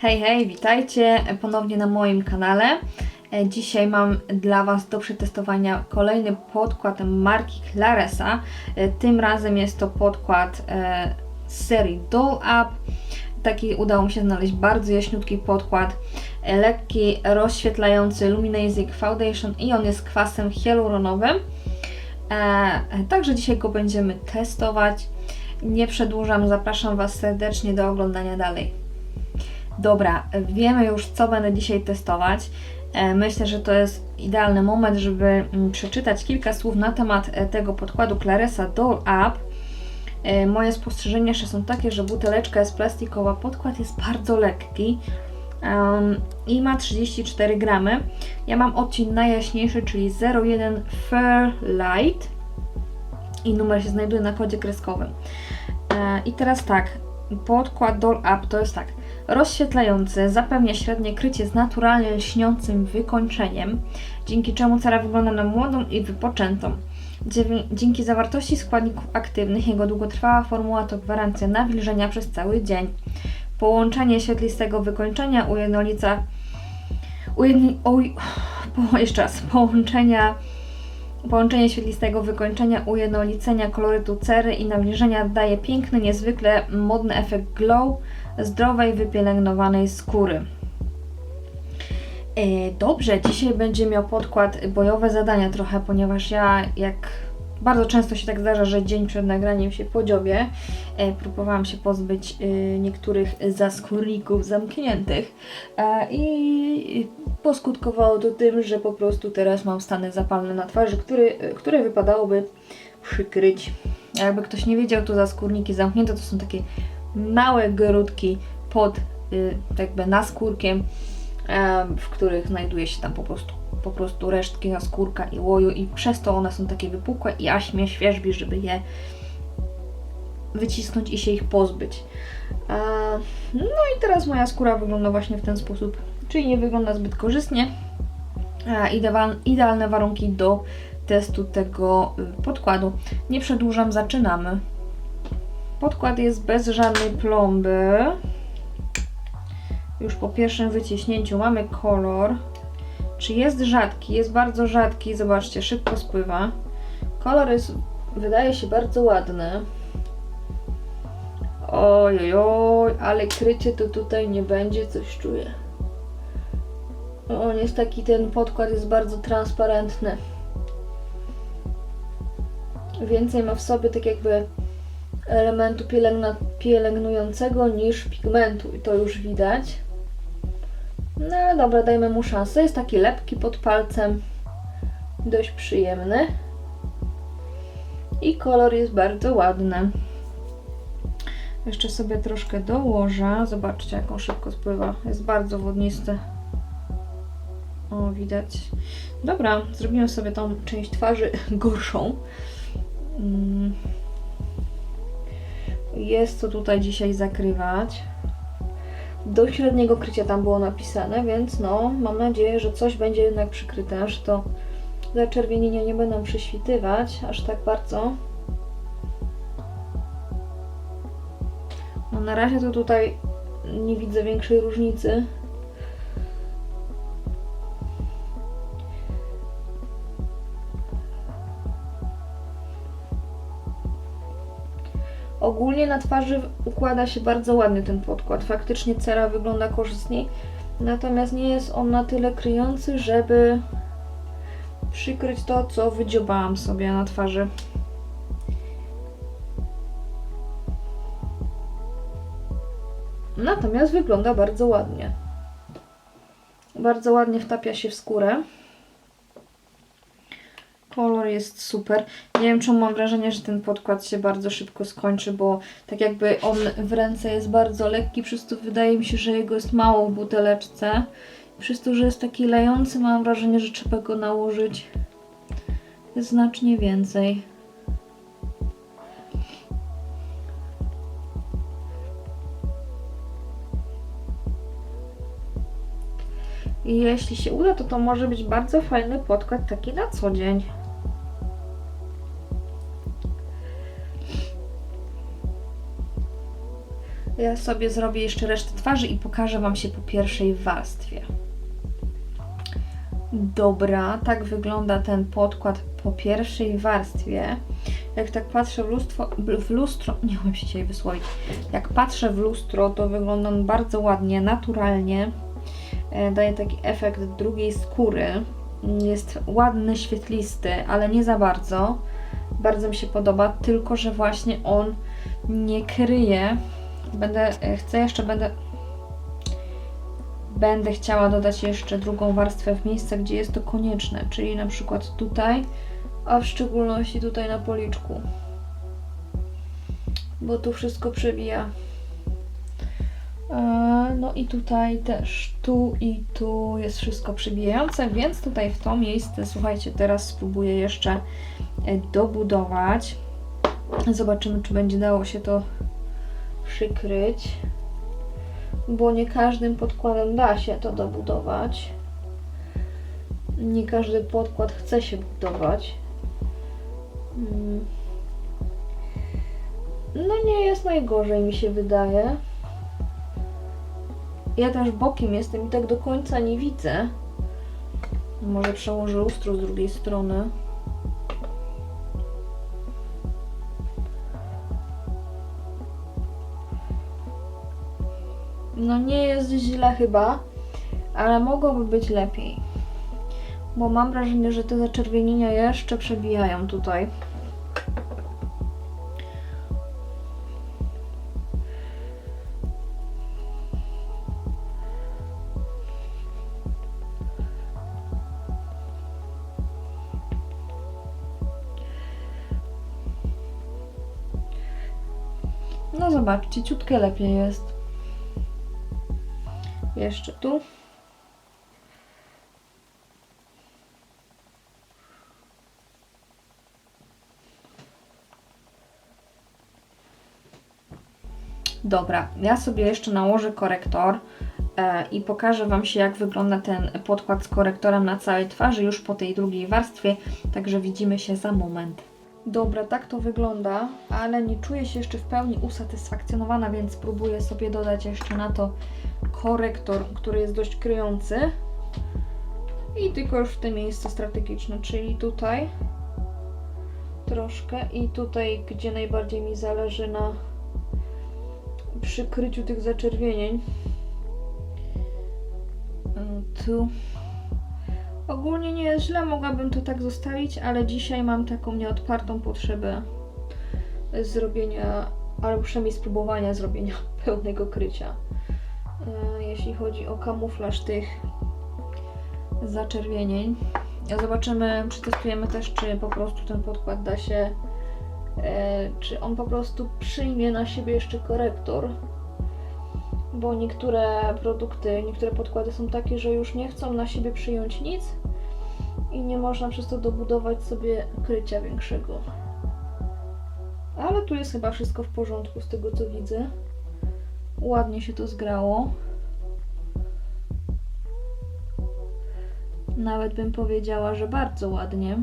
Hej, hej, witajcie ponownie na moim kanale. E, Dzisiaj mam dla Was do przetestowania kolejny podkład marki Claresa. E, Tym razem jest to podkład e, z serii Doll Up. Taki udało mi się znaleźć bardzo jaśniutki podkład, lekki, rozświetlający Luminasic Foundation i on jest kwasem hialuronowym. Także dzisiaj go będziemy testować. Nie przedłużam, zapraszam Was serdecznie do oglądania dalej. Dobra, wiemy już, co będę dzisiaj testować. E, Myślę, że to jest idealny moment, żeby mm, przeczytać kilka słów na temat e, tego podkładu Claresa Doll Up. E, Moje spostrzeżenia jeszcze są takie, że buteleczka jest plastikowa, podkład jest bardzo lekki em, i ma 34 gramy. Ja mam odcień najjaśniejszy, czyli 01 Fair Light i numer się znajduje na kodzie kreskowym. I teraz tak, podkład Doll Up to jest tak, rozświetlający, zapewnia średnie krycie z naturalnie lśniącym wykończeniem, dzięki czemu cera wygląda na młodą i wypoczętą. Dzięki zawartości składników aktywnych jego długotrwała formuła to gwarancja nawilżenia przez cały dzień. Połączenie świetlistego wykończenia ujednolica ujedni, oj, po, jeszcze raz, połączenia Połączenie świetlistego wykończenia, ujednolicenia kolorytu cery i nawilżenia daje piękny, niezwykle modny efekt glow zdrowej, wypielęgnowanej skóry. E, Dobrze, dzisiaj będzie miał podkład bojowe zadania trochę, ponieważ ja jak bardzo często się tak zdarza, że dzień przed nagraniem się podziobię. E, próbowałam się pozbyć e, niektórych zaskórników zamkniętych e, i poskutkowało to tym, że po prostu teraz mam stany zapalne na twarzy, który, które wypadałoby przykryć. Jakby ktoś nie wiedział, to zaskórniki zamknięte to są takie małe grudki pod y, jakby naskórkiem, w których znajduje się tam po prostu, po prostu resztki naskórka i łoju i przez to one są takie wypukłe i aż mnie świeżbi, żeby je wycisnąć i się ich pozbyć. E, no i teraz moja skóra wygląda właśnie w ten sposób, czyli nie wygląda zbyt korzystnie. E, ideal, idealne warunki do testu tego y, podkładu. Nie przedłużam, zaczynamy. Podkład jest bez żadnej plomby. Już po pierwszym wyciśnięciu mamy kolor. Czy jest rzadki? Jest bardzo rzadki. Zobaczcie, szybko spływa. Kolor jest, wydaje się, bardzo ładny. Oj, oj, oj, ale krycie to tutaj nie będzie, coś czuję. On jest taki, ten podkład jest bardzo transparentny. Więcej ma w sobie tak jakby elementu pielęgna, pielęgnującego niż pigmentu i to już widać. No ale dobra, dajmy mu szansę. Jest taki lepki pod palcem, dość przyjemny. I kolor jest bardzo ładny. Jeszcze sobie troszkę dołożę. Zobaczcie, jak on szybko spływa. Jest bardzo wodnisty. O, widać. Dobra, zrobimy sobie tą część twarzy gorszą. Mm. Jest co tutaj dzisiaj zakrywać. Do średniego krycia tam było napisane, więc no, mam nadzieję, że coś będzie jednak przykryte, że to zaczerwienienia nie będą prześwitywać aż tak bardzo. No na razie to tutaj nie widzę większej różnicy. Ogólnie na twarzy układa się bardzo ładnie ten podkład. Faktycznie cera wygląda korzystniej, natomiast nie jest on na tyle kryjący, żeby przykryć to, co wydziobałam sobie na twarzy. Natomiast wygląda bardzo ładnie. Bardzo ładnie wtapia się w skórę. Kolor jest super. Nie wiem, czemu mam wrażenie, że ten podkład się bardzo szybko skończy, bo tak jakby on w ręce jest bardzo lekki, przez to wydaje mi się, że jego jest mało w buteleczce. Przez to, że jest taki lejący, mam wrażenie, że trzeba go nałożyć znacznie więcej. I jeśli się uda, to to może być bardzo fajny podkład taki na co dzień. Ja sobie zrobię jeszcze resztę twarzy i pokażę Wam się po pierwszej warstwie. Dobra, tak wygląda ten podkład po pierwszej warstwie. Jak tak patrzę w lustro, w lustro, nie umiem się dzisiaj wysłowić. Jak patrzę w lustro, to wygląda on bardzo ładnie, naturalnie. E, Daje taki efekt drugiej skóry. Jest ładny, świetlisty, ale nie za bardzo. Bardzo mi się podoba, tylko że właśnie on nie kryje. Będę, e, chcę jeszcze, będę będę chciała dodać jeszcze drugą warstwę w miejsce, gdzie jest to konieczne, czyli na przykład tutaj, a w szczególności tutaj na policzku. Bo tu wszystko przebija. E, No i tutaj też, tu i tu jest wszystko przebijające, więc tutaj w to miejsce, słuchajcie, teraz spróbuję jeszcze e, dobudować. Zobaczymy, czy będzie dało się to przykryć bo nie każdym podkładem da się to dobudować. Nie każdy podkład chce się budować. Mm. No nie jest najgorzej, mi się wydaje. Ja też bokiem jestem i tak do końca nie widzę. Może przełożę lustro z drugiej strony. No nie jest źle chyba, ale mogłoby być lepiej. Bo mam wrażenie, że te zaczerwienienia jeszcze przebijają tutaj. No zobaczcie, ciutkę lepiej jest. Jeszcze tu. Dobra, ja sobie jeszcze nałożę korektor e, i pokażę Wam się, jak wygląda ten podkład z korektorem na całej twarzy już po tej drugiej warstwie, także widzimy się za moment. Dobra, tak to wygląda, ale nie czuję się jeszcze w pełni usatysfakcjonowana, więc spróbuję sobie dodać jeszcze na to korektor, który jest dość kryjący. I tylko już w te miejsce strategiczne, czyli tutaj troszkę i tutaj, gdzie najbardziej mi zależy na przykryciu tych zaczerwienień. Y, Tu. Ogólnie nie jest źle, mogłabym to tak zostawić, ale dzisiaj mam taką nieodpartą potrzebę zrobienia, albo przynajmniej spróbowania zrobienia pełnego krycia. Jeśli chodzi o kamuflaż tych zaczerwienień. Zobaczymy, przetestujemy też, czy po prostu ten podkład da się, e, czy on po prostu przyjmie na siebie jeszcze korektor. Bo niektóre produkty, niektóre podkłady są takie, że już nie chcą na siebie przyjąć nic i nie można przez to dobudować sobie krycia większego. Ale tu jest chyba wszystko w porządku z tego co widzę. Ładnie się to zgrało. Nawet bym powiedziała, że bardzo ładnie.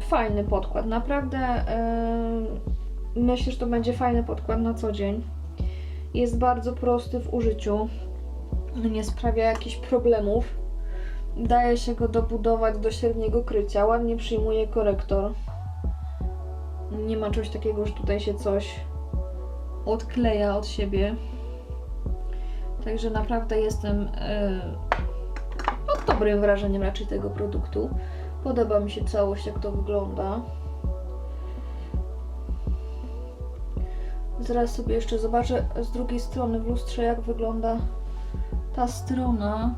Fajny podkład, naprawdę. Yy, myślę, że to będzie fajny podkład na co dzień. Jest bardzo prosty w użyciu. Nie sprawia jakichś problemów. Daje się go dobudować do średniego krycia. Ładnie przyjmuje korektor. Nie ma czegoś takiego, że tutaj się coś odkleja od siebie. Także naprawdę jestem yy, pod dobrym wrażeniem raczej tego produktu. Podoba mi się całość, jak to wygląda. Zaraz sobie jeszcze zobaczę z drugiej strony w lustrze, jak wygląda ta strona.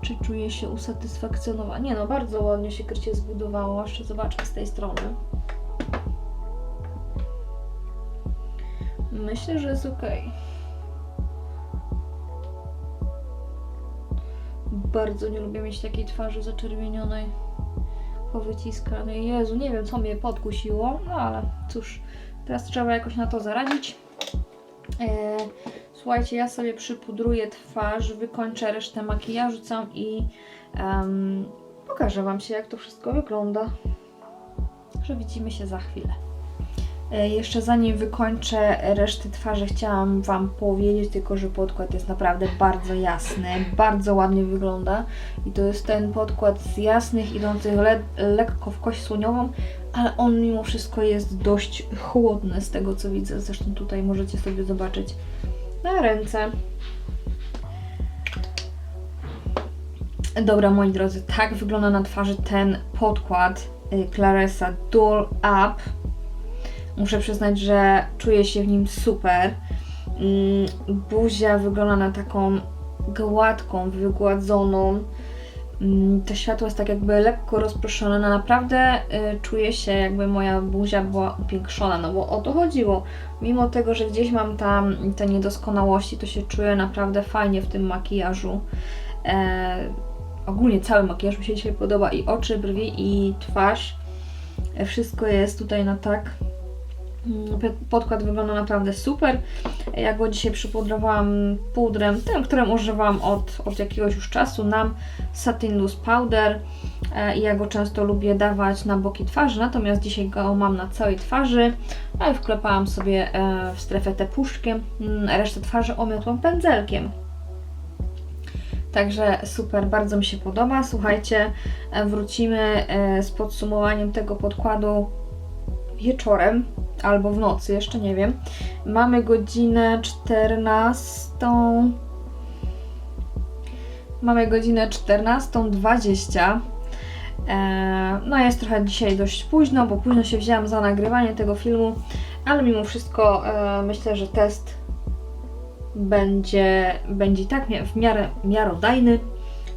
Czy czuję się usatysfakcjonowana? Nie no, bardzo ładnie się krycie zbudowało. Jeszcze zobaczmy z tej strony. Myślę, że jest ok. Bardzo nie lubię mieć takiej twarzy zaczerwienionej, powyciskanej. Jezu, nie wiem co mnie podkusiło, no ale cóż, teraz trzeba jakoś na to zaradzić. E, słuchajcie, ja sobie przypudruję twarz, wykończę resztę makijażu całą i em, pokażę Wam się, jak to wszystko wygląda. że widzimy się za chwilę. E, Jeszcze zanim wykończę resztę twarzy, chciałam Wam powiedzieć tylko, że podkład jest naprawdę bardzo jasny, bardzo ładnie wygląda i to jest ten podkład z jasnych, idących le lekko w kość słoniową, ale on mimo wszystko jest dość chłodny z tego co widzę, zresztą tutaj możecie sobie zobaczyć na ręce. Dobra, moi drodzy, tak wygląda na twarzy ten podkład y, Claresa Dull Up. Muszę przyznać, że czuję się w nim super. Mm, Buzia wygląda na taką gładką, wygładzoną. Mm, To światło jest tak jakby lekko rozproszone. No naprawdę y, czuję się jakby moja buzia była upiększona, no bo o to chodziło. Mimo tego, że gdzieś mam tam te niedoskonałości, to się czuję naprawdę fajnie w tym makijażu. E, ogólnie cały makijaż mi się dzisiaj podoba i oczy, brwi i twarz. E, Wszystko jest tutaj na tak. Mm, Podkład wygląda naprawdę super. Ja go dzisiaj przypudrowałam pudrem, tym, którym używam od, od jakiegoś już czasu, nam Satin Loose Powder. E, I ja go często lubię dawać na boki twarzy, natomiast dzisiaj go mam na całej twarzy. No i wklepałam sobie e, w strefę te puszkiem. Mm, Resztę twarzy omiotłam pędzelkiem. Także super, bardzo mi się podoba. Słuchajcie, e, wrócimy z podsumowaniem tego podkładu wieczorem albo w nocy, jeszcze nie wiem. Mamy godzinę 14. Mamy godzinę 14.20. E, No jest trochę dzisiaj dość późno, bo późno się wzięłam za nagrywanie tego filmu, ale mimo wszystko e, myślę, że test będzie, będzie tak w miarę miarodajny.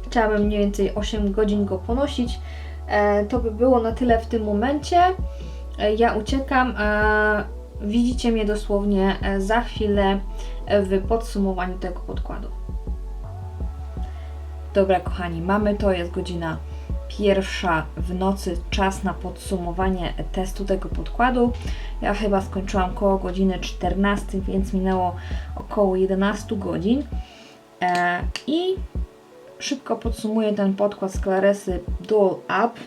Chciałabym mniej więcej 8 godzin go ponosić. E, To by było na tyle w tym momencie. E, Ja uciekam, widzicie mnie dosłownie e, za chwilę e, w podsumowaniu tego podkładu. Dobra, kochani, mamy to, jest godzina pierwsza w nocy, czas na podsumowanie testu tego podkładu. Ja chyba skończyłam koło godziny 14, więc minęło około 11 godzin. I szybko podsumuję ten podkład z Claresy Dual Up.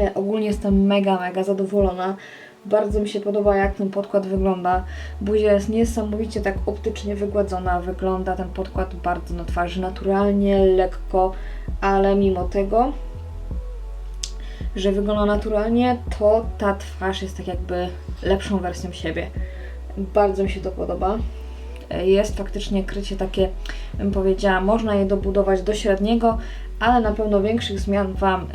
E, ogólnie jestem mega, mega zadowolona. Bardzo mi się podoba, jak ten podkład wygląda. Buzia jest niesamowicie tak optycznie wygładzona. Wygląda ten podkład bardzo na twarzy naturalnie, lekko, ale mimo tego, że wygląda naturalnie, to ta twarz jest tak jakby lepszą wersją siebie. Bardzo mi się to podoba. E, Jest faktycznie krycie takie, bym powiedziała, można je dobudować do średniego, ale na pewno większych zmian Wam e,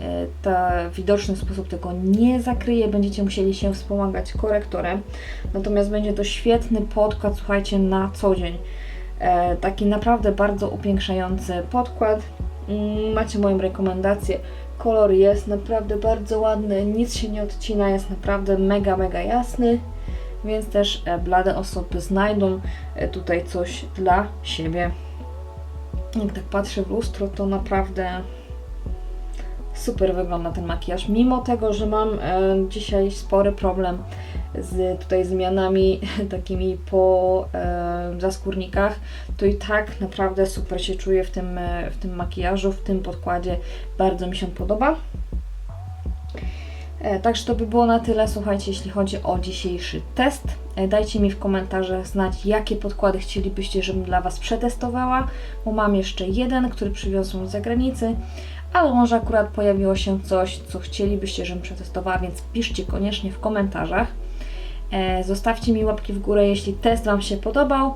ta widoczny sposób tego nie zakryje. Będziecie musieli się wspomagać korektorem. Natomiast będzie to świetny podkład, słuchajcie, na co dzień. E, Taki naprawdę bardzo upiększający podkład. Mm, Macie moją rekomendację. Kolor jest naprawdę bardzo ładny, nic się nie odcina, jest naprawdę mega, mega jasny. Więc też e, blade osoby znajdą e, tutaj coś dla siebie. Jak tak patrzę w lustro, to naprawdę super wygląda ten makijaż. Mimo tego, że mam e, dzisiaj spory problem z tutaj zmianami takimi po e, zaskórnikach, to i tak naprawdę super się czuję w tym, e, w tym makijażu, w tym podkładzie. Bardzo mi się podoba. E, Także to by było na tyle, słuchajcie, jeśli chodzi o dzisiejszy test. E, Dajcie mi w komentarzach znać, jakie podkłady chcielibyście, żebym dla Was przetestowała, bo mam jeszcze jeden, który przywiozłam z zagranicy, ale może akurat pojawiło się coś, co chcielibyście, żebym przetestowała, więc piszcie koniecznie w komentarzach. E, Zostawcie mi łapki w górę, jeśli test Wam się podobał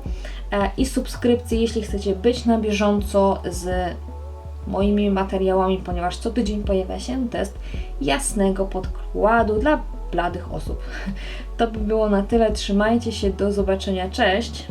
i subskrypcję, jeśli chcecie być na bieżąco z moimi materiałami, ponieważ co tydzień pojawia się test jasnego podkładu dla bladych osób. To by było na tyle. Trzymajcie się, do zobaczenia. Cześć!